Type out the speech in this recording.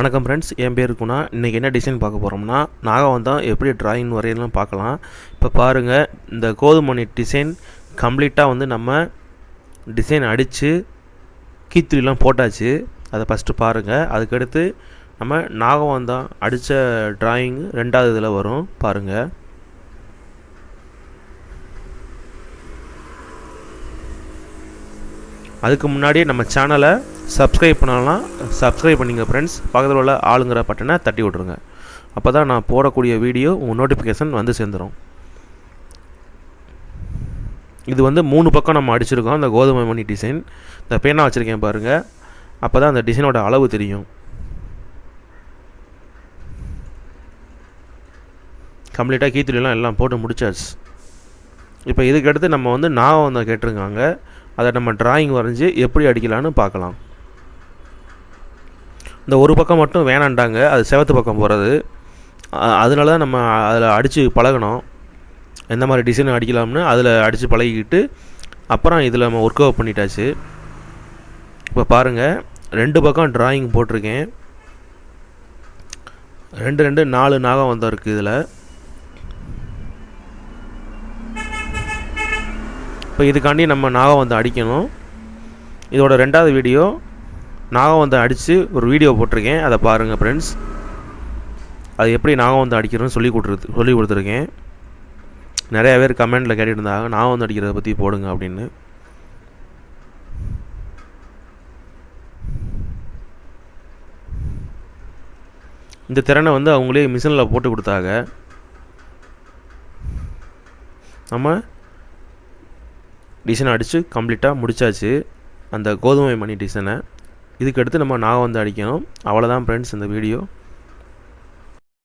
வணக்கம் ஃப்ரெண்ட்ஸ் என் பேர் குணா. இன்றைக்கி என்ன டிசைன் பார்க்க போகிறோம்னா நாகவந்தம் எப்படி டிராயிங் வரையலாம் பார்க்கலாம். இப்போ பாருங்கள் இந்த கோதுமணி டிசைன் கம்ப்ளீட்டாக வந்து நம்ம டிசைன் அடித்து கீத்துலாம் போட்டாச்சு. அதை ஃபஸ்ட்டு பாருங்கள் அதுக்கடுத்து நம்ம நாகவந்தம் அடித்த டிராயிங் ரெண்டாவது இதில் வரும். பாருங்கள் அதுக்கு முன்னாடி நம்ம சேனலை சப்ஸ்கிரைப் பண்ணலாம் சப்ஸ்கிரைப் பண்ணிங்க ஃப்ரெண்ட்ஸ் பக்கத்தில் உள்ள ஆளுங்கிற பட்டனை தட்டி விட்ருங்க அப்போ தான் நான் போடக்கூடிய வீடியோ உங்கள் நோட்டிஃபிகேஷன் வந்து சேர்ந்துடும் இது வந்து மூணு பக்கம் நம்ம அடிச்சிருக்கோம். அந்த கோதுமை மணி டிசைன் இந்த பேனா வச்சுருக்கேன் பாருங்கள் அப்போ தான் அந்த டிசைனோட அளவு தெரியும். கம்ப்ளீட்டாக கீத்துலாம் எல்லாம் போட்டு முடிச்சாச்சு. இப்போ இதுக்கடுத்து நம்ம வந்து நான் தான் கேட்டிருக்காங்க. அதை நம்ம டிராயிங் வரைஞ்சி எப்படி அடிக்கலான்னு பார்க்கலாம். இந்த ஒரு பக்கம் மட்டும் வேணாண்டாங்க அது செவத்து பக்கம் போகிறது அதனால தான் நம்ம அதில் அடித்து பழகணும். எந்த மாதிரி டிசைன் அடிக்கலாம்னு அதில் அடித்து பழகிக்கிட்டு அப்புறம் இதில் நம்ம ஒர்க் அவுட் பண்ணிட்டாச்சு. இப்போ பாருங்கள் ரெண்டு பக்கம் டிராயிங் போட்டிருக்கேன். ரெண்டு ரெண்டு நாலு நாகம் வந்தா இருக்குது இதில். இப்போ இதுக்காண்டி நம்ம நாகம் வந்து அடிக்கணும். இதோட ரெண்டாவது வீடியோ நாகம் வந்து அடித்து ஒரு வீடியோ போட்டிருக்கேன். அதை பாருங்கள் ஃப்ரெண்ட்ஸ் அது எப்படி நாகம் வந்து அடிக்கிறோன்னு சொல்லி கொடுத்துரு சொல்லி கொடுத்துருக்கேன். நிறையா பேர் கமெண்டில் கேட்டுட்டு இருந்தாங்க நாகம் வந்து அடிக்கிறத பற்றி போடுங்க அப்படின்னு. இந்த திறனை வந்து அவங்களே மிஷினில் போட்டு கொடுத்தாங்க. நம்ம டிசைன் அடித்து கம்ப்ளீட்டாக முடித்தாச்சு அந்த கோதுமை மணி டிசைனை. இதுக்கடுத்து நம்ம நாகம் வந்து அடிக்கணும். அவ்வளோதான் ஃப்ரெண்ட்ஸ் இந்த வீடியோ